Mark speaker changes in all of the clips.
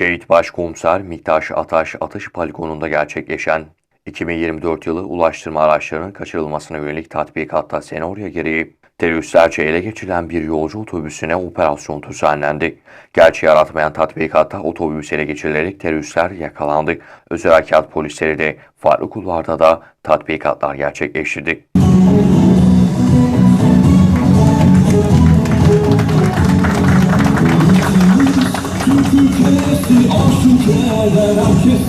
Speaker 1: Başkomiser Miktaş Ataş atış poligonunda gerçekleşen 2024 yılı ulaştırma araçlarının kaçırılmasına yönelik tatbikatta senaryo gereği teröristlerce ele geçirilen bir yolcu otobüsüne operasyon düzenlendi. Gerçeği yaratmayan tatbikatta otobüs ele geçirilerek teröristler yakalandı. Özel harekat polisleri de farklı kulvarda da tatbikatlar gerçekleştirdi.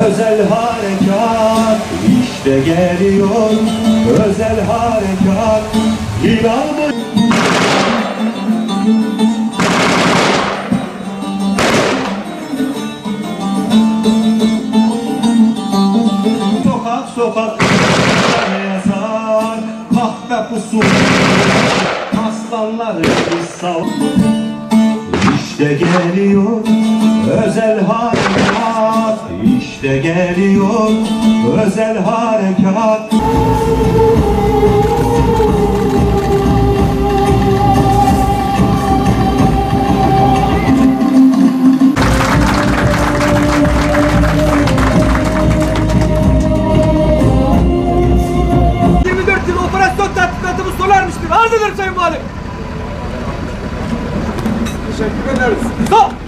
Speaker 2: Özel harekat işte geliyor. Özel harekat İnanma Sokak sokak yazar? Kahve pusu. Aslanları biz sal İşte geliyor. Özel harekat İşte geliyor özel harekat
Speaker 3: Cık. 24 yıl operasyon tatbikatımız sona ermiştir. Arz ederim Sayın Valim. Teşekkür ederiz. Sağ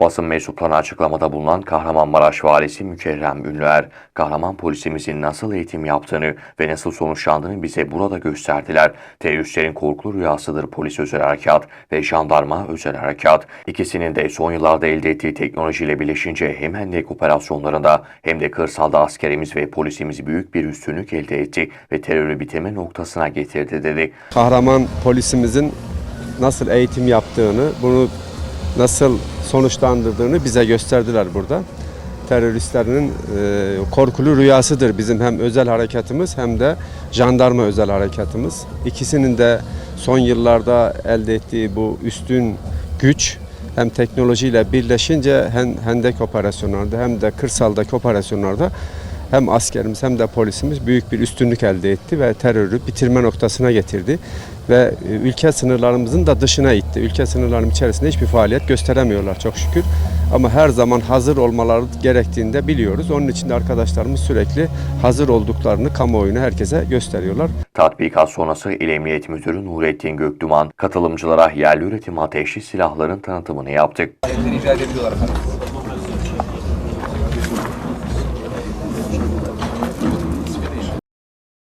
Speaker 1: Basın mensuplarına açıklamada bulunan Kahramanmaraş Valisi Mükerrem Ünlüer, kahraman polisimizin nasıl eğitim yaptığını ve nasıl sonuçlandığını bize burada gösterdiler. Teröristlerin korkulu rüyasıdır polis özel harekat ve jandarma özel harekat. İkisinin de son yıllarda elde ettiği teknolojiyle birleşince hem hendek operasyonlarında hem de kırsalda askerimiz ve polisimiz büyük bir üstünlük elde etti ve terörü bitirme noktasına getirdi dedi.
Speaker 4: kahraman polisimizin nasıl eğitim yaptığını, bunu nasıl sonuçlandırdığını bize gösterdiler burada. Teröristlerin e, korkulu rüyasıdır bizim hem özel harekatımız hem de jandarma özel harekatımız. İkisinin de son yıllarda elde ettiği bu üstün güç hem teknolojiyle birleşince hem hendek operasyonlarda hem de kırsaldaki operasyonlarda hem askerimiz hem de polisimiz büyük bir üstünlük elde etti ve terörü bitirme noktasına getirdi ve e, ülke sınırlarımızın da dışına itti. Ülke sınırlarının içerisinde hiçbir faaliyet gösteremiyorlar çok şükür. Ama her zaman hazır olmaları gerektiğini de biliyoruz. Onun için de arkadaşlarımız sürekli hazır olduklarını kamuoyuna herkese gösteriyorlar.
Speaker 1: Tatbikat sonrası İl Emniyet Müdürü Nurettin Gökduman katılımcılara yerli üretim ateşli silahların tanıtımını yaptı.
Speaker 3: Rica efendim.